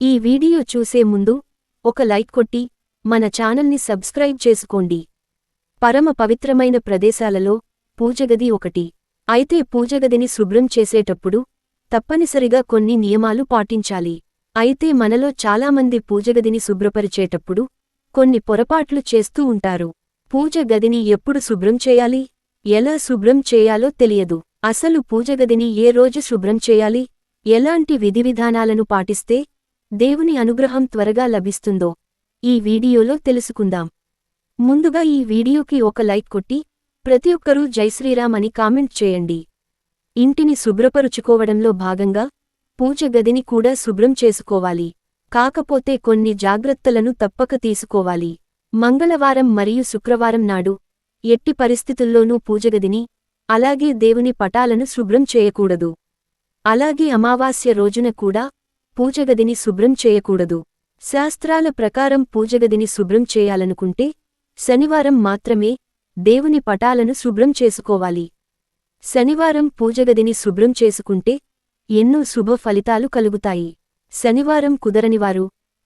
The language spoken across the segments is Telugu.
ఈ వీడియో చూసే ముందు ఒక లైక్ కొట్టి మన ఛానల్ని సబ్స్క్రైబ్ చేసుకోండి. పరమ పవిత్రమైన ప్రదేశాలలో పూజగది ఒకటి. అయితే పూజగదిని శుభ్రం చేసేటప్పుడు తప్పనిసరిగా కొన్ని నియమాలు పాటించాలి. అయితే మనలో చాలామంది పూజగదిని శుభ్రపరిచేటప్పుడు కొన్ని పొరపాట్లు చేస్తూ ఉంటారు. పూజ గదిని ఎప్పుడు శుభ్రం చేయాలి? ఎలా శుభ్రం చేయాలో తెలియదు. అసలు పూజగదిని ఏ రోజు శుభ్రం చేయాలి? ఎలాంటి విధివిధానాలను పాటిస్తే దేవుని అనుగ్రహం త్వరగా లభిస్తుందో ఈ వీడియోలో తెలుసుకుందాం. ముందుగా ఈ వీడియోకి ఒక లైక్ కొట్టి ప్రతి ఒక్కరూ జైశ్రీరామ్ అని కామెంట్ చేయండి. ఇంటిని శుభ్రపరుచుకోవడంలో భాగంగా పూజ గదిని కూడా శుభ్రం చేసుకోవాలి. కాకపోతే కొన్ని జాగ్రత్తలను తప్పక తీసుకోవాలి. మంగళవారం మరియు శుక్రవారం నాడు ఎట్టి పరిస్థితుల్లోనూ పూజగదిని అలాగే దేవుని పటాలను శుభ్రం చేయకూడదు. అలాగే అమావాస్య రోజున కూడా పూజగదిని శుభ్రం చేయకూడదు. శాస్త్రాల ప్రకారం పూజగదిని శుభ్రం చేయాలనుకుంటే శనివారం మాత్రమే దేవుని పటాలను శుభ్రం చేసుకోవాలి. శనివారం పూజగదిని శుభ్రం చేసుకుంటే ఎన్నో శుభ ఫలితాలు కలుగుతాయి. శనివారం కుదరనివారు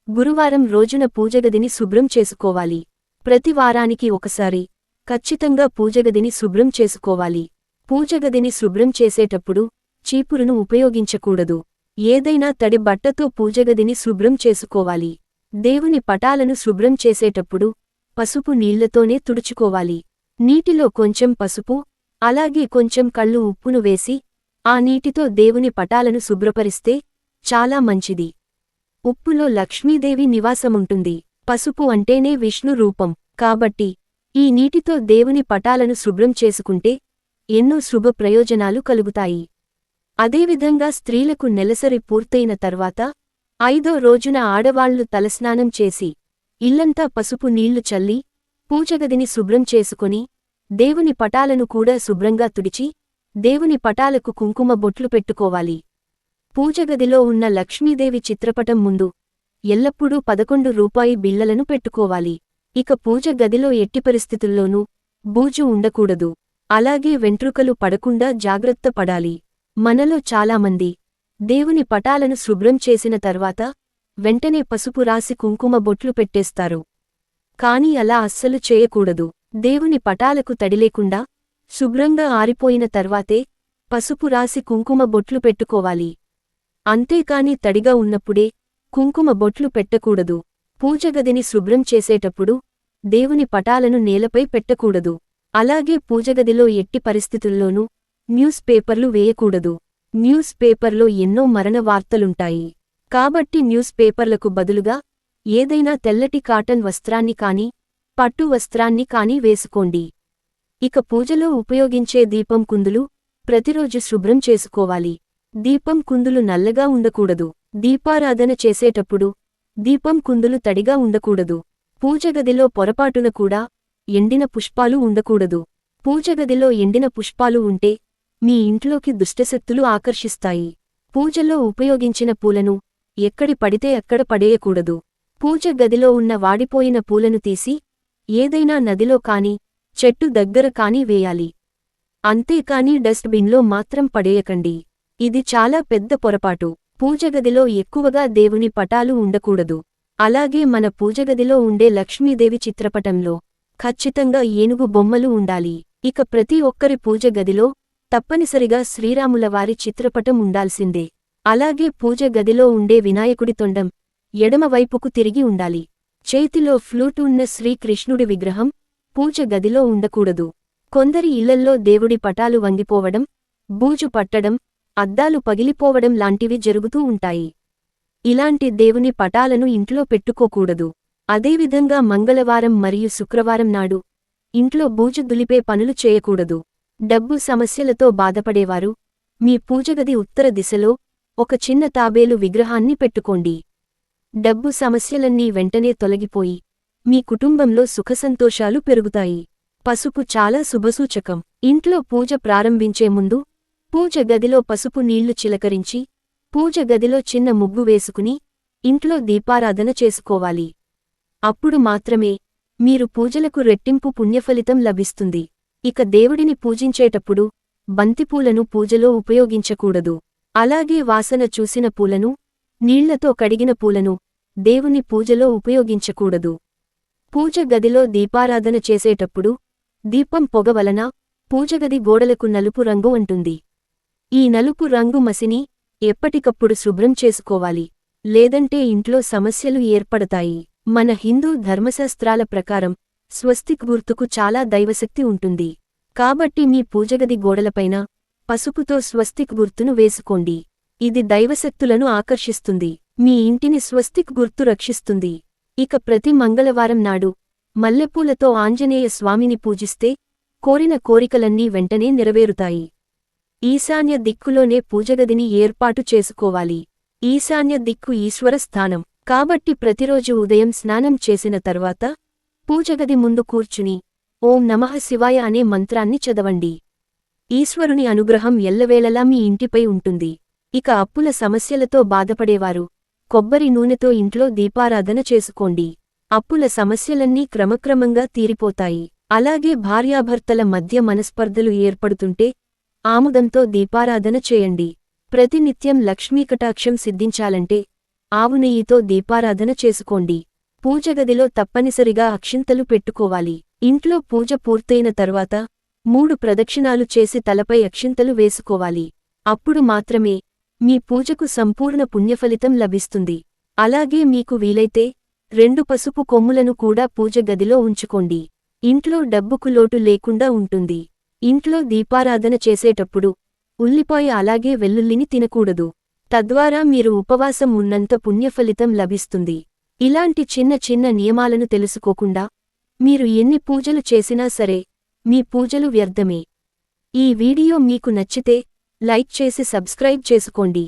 గురువారం రోజున పూజగదిని శుభ్రం చేసుకోవాలి. ప్రతి వారానికి ఒకసారి ఖచ్చితంగా పూజగదిని శుభ్రం చేసుకోవాలి. పూజగదిని శుభ్రం చేసేటప్పుడు చీపురును ఉపయోగించకూడదు. ఏదైనా తడి బట్టతో పూజగదిని శుభ్రం చేసుకోవాలి. దేవుని పటాలను శుభ్రం చేసేటప్పుడు పసుపు నీళ్ళతోనే తుడుచుకోవాలి. నీటిలో కొంచెం పసుపు అలాగే కొంచెం కళ్ళు ఉప్పును వేసి ఆ నీటితో దేవుని పటాలను శుభ్రపరిస్తే చాలా మంచిది. ఉప్పులో లక్ష్మీదేవి నివాసముంటుంది. పసుపు అంటేనే విష్ణు రూపం. కాబట్టి ఈ నీటితో దేవుని పటాలను శుభ్రం చేసుకుంటే ఎన్నో శుభ ప్రయోజనాలు కలుగుతాయి. అదేవిధంగా స్త్రీలకు నెలసరి పూర్తయిన తర్వాత ఐదో రోజున ఆడవాళ్ళు తలస్నానం చేసి ఇల్లంతా పసుపు నీళ్ళు చల్లి పూజగదిని శుభ్రం చేసుకుని దేవుని పటాలను కూడా శుభ్రంగా తుడిచి దేవుని పటాలకు కుంకుమ బొట్లు పెట్టుకోవాలి. పూజగదిలో ఉన్న లక్ష్మీదేవి చిత్రపటం ముందు ఎల్లప్పుడూ పదకొండు రూపాయి బిళ్ళలను పెట్టుకోవాలి. ఇక పూజ గదిలో ఎట్టి పరిస్థితుల్లోనూ బూజు ఉండకూడదు. అలాగే వెంట్రుకలు పడకుండా జాగ్రత్త పడాలి. మనలో చాలామంది దేవుని పటాలను శుభ్రం చేసిన తర్వాత వెంటనే పసుపు రాసి కుంకుమ బొట్లు పెట్టేస్తారు. కాని అలా అస్సలు చేయకూడదు. దేవుని పటాలకు తడిలేకుండా శుభ్రంగా ఆరిపోయిన తర్వాతే పసుపు రాసి కుంకుమ బొట్లు పెట్టుకోవాలి. అంతేకాని తడిగా ఉన్నప్పుడే కుంకుమ బొట్లు పెట్టకూడదు. పూజగదిని శుభ్రం చేసేటప్పుడు దేవుని పటాలను నేలపై పెట్టకూడదు. అలాగే పూజగదిలో ఎట్టి పరిస్థితుల్లోనూ న్యూస్ పేపర్లు వేయకూడదు. న్యూస్ పేపర్లో ఎన్నో మరణ వార్తలుంటాయి. కాబట్టి న్యూస్ పేపర్లకు బదులుగా ఏదైనా తెల్లటి కాటన్ వస్త్రాన్ని కాని పట్టు వస్త్రాన్ని కాని వేసుకోండి. ఇక పూజలో ఉపయోగించే దీపం కుందులు ప్రతిరోజు శుభ్రం చేసుకోవాలి. దీపం కుందులు నల్లగా ఉండకూడదు. దీపారాధన చేసేటప్పుడు దీపం కుందులు తడిగా ఉండకూడదు. పూజగదిలో పొరపాటున కూడా ఎండిన పుష్పాలు ఉండకూడదు. పూజగదిలో ఎండిన పుష్పాలు ఉంటే మీ ఇంట్లోకి దుష్టశక్తులు ఆకర్షిస్తాయి. పూజలో ఉపయోగించిన పూలను ఎక్కడి పడితే అక్కడ పడేయకూడదు. పూజ గదిలో ఉన్న వాడిపోయిన పూలను తీసి ఏదైనా నదిలో కాని చెట్టు దగ్గర కాని వేయాలి. అంతేకాని డస్ట్బిన్లో మాత్రం పడేయకండి. ఇది చాలా పెద్ద పొరపాటు. పూజగదిలో ఎక్కువగా దేవుని పటాలు ఉండకూడదు. అలాగే మన పూజగదిలో ఉండే లక్ష్మీదేవి చిత్రపటంలో ఖచ్చితంగా ఏనుగు బొమ్మలు ఉండాలి. ఇక ప్రతి ఒక్కరి పూజ గదిలో తప్పనిసరిగా శ్రీరాముల వారి చిత్రపటం ఉండాల్సిందే. అలాగే పూజ గదిలో ఉండే వినాయకుడి తొండం ఎడమవైపుకు తిరిగి ఉండాలి. చేతిలో ఫ్లూట్ ఉన్న శ్రీకృష్ణుడి విగ్రహం పూజ గదిలో ఉండకూడదు. కొందరి ఇళ్ళల్లో దేవుడి పటాలు వంగిపోవడం బూజు పట్టడం అద్దాలు పగిలిపోవడం లాంటివి జరుగుతూ ఉంటాయి. ఇలాంటి దేవుని పటాలను ఇంట్లో పెట్టుకోకూడదు. అదేవిధంగా మంగళవారం మరియు శుక్రవారం నాడు ఇంట్లో బూజు దులిపే పనులు చేయకూడదు. డబ్బు సమస్యలతో బాధపడేవారు. మీ పూజగది ఉత్తర దిశలో ఒక చిన్న తాబేలు విగ్రహాన్ని పెట్టుకోండి. డబ్బు సమస్యలన్నీ వెంటనే తొలగిపోయి మీ కుటుంబంలో సుఖసంతోషాలు పెరుగుతాయి. పసుపు చాలా శుభసూచకం. ఇంట్లో పూజ ప్రారంభించే ముందు పూజ గదిలో పసుపు నీళ్ళు చిలకరించి పూజ గదిలో చిన్న ముగ్గు వేసుకుని ఇంట్లో దీపారాధన చేసుకోవాలి. అప్పుడు మాత్రమే మీరు పూజలకు రెట్టింపు పుణ్యఫలితం లభిస్తుంది. ఇక దేవుడిని పూజించేటప్పుడు బంతిపూలను పూజలో ఉపయోగించకూడదు. అలాగే వాసన చూసిన పూలను నీళ్ళతో కడిగిన పూలను దేవుని పూజలో ఉపయోగించకూడదు. పూజ గదిలో దీపారాధన చేసేటప్పుడు దీపం పొగ వలన పూజగది గోడలకు నలుపు రంగు ఉంటుంది. ఈ నలుపు రంగు మసిని ఎప్పటికప్పుడు శుభ్రం చేసుకోవాలి. లేదంటే ఇంట్లో సమస్యలు ఏర్పడతాయి. మన హిందూ ధర్మశాస్త్రాల ప్రకారం స్వస్తిక్ గుర్తుకు చాలా దైవశక్తి ఉంటుంది. కాబట్టి మీ పూజగది గోడలపైన పసుపుతో స్వస్తిక్ గుర్తును వేసుకోండి. ఇది దైవశక్తులను ఆకర్షిస్తుంది. మీ ఇంటిని స్వస్తిక్ గుర్తు రక్షిస్తుంది. ఇక ప్రతి మంగళవారం నాడు మల్లెపూలతో ఆంజనేయ స్వామిని పూజిస్తే కోరిన కోరికలన్నీ వెంటనే నెరవేరుతాయి. ఈశాన్య దిక్కులోనే పూజగదిని ఏర్పాటు చేసుకోవాలి. ఈశాన్య దిక్కు ఈశ్వర స్థానం. కాబట్టి ప్రతిరోజు ఉదయం స్నానం చేసిన తర్వాత పూజగది ముందు కూర్చుని ఓం నమః శివాయ అనే మంత్రాన్ని చదవండి. ఈశ్వరుని అనుగ్రహం ఎల్లవేళలా మీ ఇంటిపై ఉంటుంది. ఇక అప్పుల సమస్యలతో బాధపడేవారు. కొబ్బరి నూనెతో ఇంట్లో దీపారాధన చేసుకోండి. అప్పుల సమస్యలన్నీ క్రమక్రమంగా తీరిపోతాయి. అలాగే భార్యాభర్తల మధ్య మనస్పర్ధలు ఏర్పడుతుంటే ఆముదంతో దీపారాధన చేయండి. ప్రతినిత్యం లక్ష్మీకటాక్షం సిద్ధించాలంటే ఆవు నెయ్యితో దీపారాధన చేసుకోండి. పూజగదిలో తప్పనిసరిగా అక్షింతలు పెట్టుకోవాలి. ఇంట్లో పూజ పూర్తయిన తర్వాత మూడు ప్రదక్షిణాలు చేసి తలపై అక్షింతలు వేసుకోవాలి. అప్పుడు మాత్రమే మీ పూజకు సంపూర్ణ పుణ్యఫలితం లభిస్తుంది. అలాగే మీకు వీలైతే రెండు పసుపు కొమ్ములను కూడా పూజ గదిలో ఉంచుకోండి. ఇంట్లో డబ్బుకు లోటు లేకుండా ఉంటుంది. ఇంట్లో దీపారాధన చేసేటప్పుడు ఉల్లిపాయ అలాగే వెల్లుల్లిని తినకూడదు. తద్వారా మీరు ఉపవాసం ఉన్నంత పుణ్యఫలితం లభిస్తుంది. ఇలాంటి చిన్న చిన్న నియమాలను తెలుసుకోకుండా మీరు ఎన్ని పూజలు చేసినా సరే మీ పూజలు వ్యర్థమే. ఈ వీడియో మీకు నచ్చితే లైక్ చేసి సబ్స్క్రైబ్ చేసుకోండి.